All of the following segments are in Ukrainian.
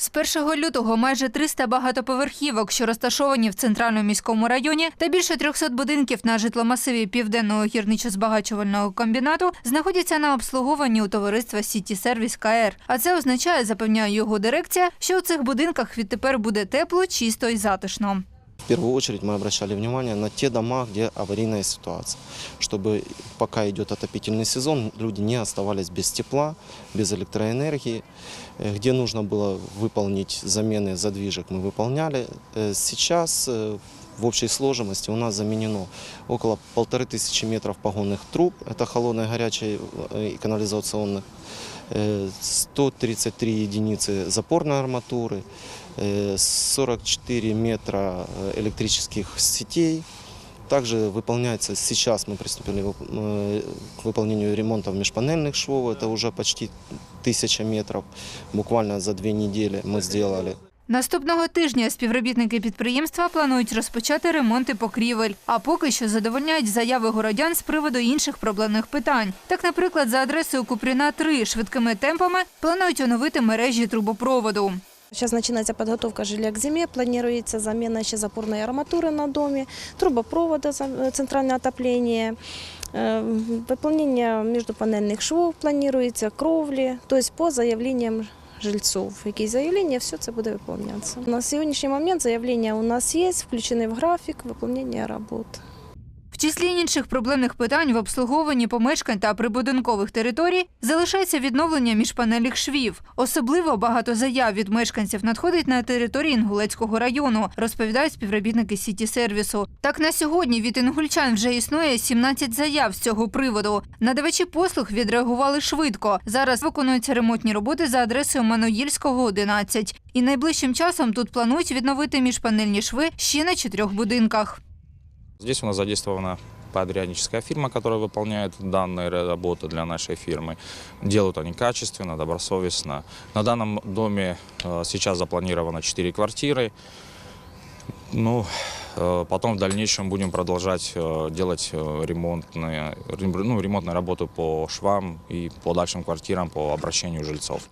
З 1 лютого майже 300 багатоповерхівок, що розташовані в центральному міському районі, та більше 300 будинків на житломасиві південного гірничо-збагачувального комбінату знаходяться на обслуговуванні у товариства Сіті Сервіс КР. А це означає, запевняє його дирекція, що у цих будинках відтепер буде тепло, чисто і затишно. В первую очередь мы обращали внимание на те дома, где аварийная ситуация, чтобы пока идет отопительный сезон, люди не оставались без тепла, без электроэнергии. Э, Где нужно было выполнить замены задвижек, мы выполняли. Э, Сейчас э, в общей сложности у нас заменено около полторы тысячи метров погонных труб, это холодной, горячей э, и канализационных, э, 133 единицы запорной арматуры, э, 44 метра э, электрических сетей. Также выполняется, сейчас мы приступили э, к выполнению ремонта межпанельных швов, это уже почти тысяча метров, буквально за две недели мы сделали. Наступного тижня співробітники підприємства планують розпочати ремонти покрівель, а поки що задовольняють заяви городян з приводу інших проблемних питань. Так, наприклад, за адресою Купріна 3 швидкими темпами планують оновити мережі трубопроводу. Сейчас начинается подготовка жилья к зиме, планируется замена еще запорной арматуры на доме, трубопровода, за- э, центральное отопление, э, выполнение междупанельных швов планируется, кровли, то есть по заявлениям жильцов. Які заявлення, все це буде виконуватися. На сьогоднішній момент заявлення у нас є, включені в графік виконання робот. В числі інших проблемних питань в обслуговуванні помешкань та прибудинкових територій залишається відновлення міжпанельних швів. Особливо багато заяв від мешканців надходить на території Інгулецького району, розповідають співробітники сіті сервісу. Так на сьогодні від інгульчан вже існує 17 заяв з цього приводу. Надавачі послуг відреагували швидко. Зараз виконуються ремонтні роботи за адресою Мануїльського 11. І найближчим часом тут планують відновити міжпанельні шви ще на чотирьох будинках. Здесь у нас задействована подрядническая фирма, которая выполняет данные работы для нашей фирмы. Делают они качественно, добросовестно. На данном доме э, сейчас запланировано 4 квартиры. Ну, э, потом в дальнейшем будем продолжать э, делать ремонтные, рем- ну, ремонтные работы по швам и по дальшим квартирам по обращению жильцов.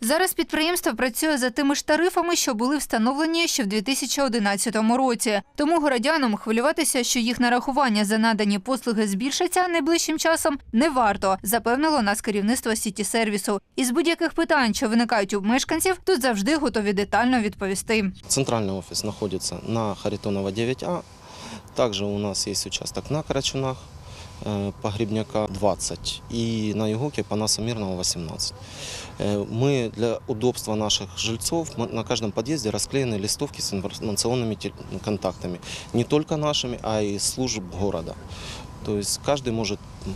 Зараз підприємство працює за тими ж тарифами, що були встановлені ще в 2011 році. Тому городянам хвилюватися, що їх нарахування за надані послуги збільшаться найближчим часом, не варто, запевнило нас керівництво сіті сервісу. Із будь-яких питань, що виникають у мешканців, тут завжди готові детально відповісти. Центральный офис находится на Харитонова 9А. Также у нас есть участок на Карачунах, э, Погребняка 20 и на Югоке Панаса Мирного 18. Э, Мы для удобства наших жильцов мы на каждом подъезде расклеены листовки с информационными те- контактами. Не только нашими, а и служб города. То есть каждый может м,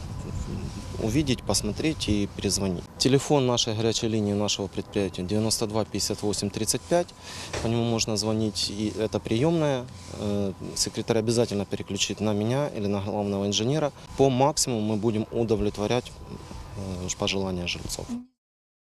увидеть, посмотреть и перезвонить. Телефон нашей горячей линии нашего предприятия 92 58 35. По нему можно звонить, и это приемная. Э, Секретарь обязательно переключит на меня или на главного инженера. По максимуму мы будем удовлетворять э, пожелания жильцов.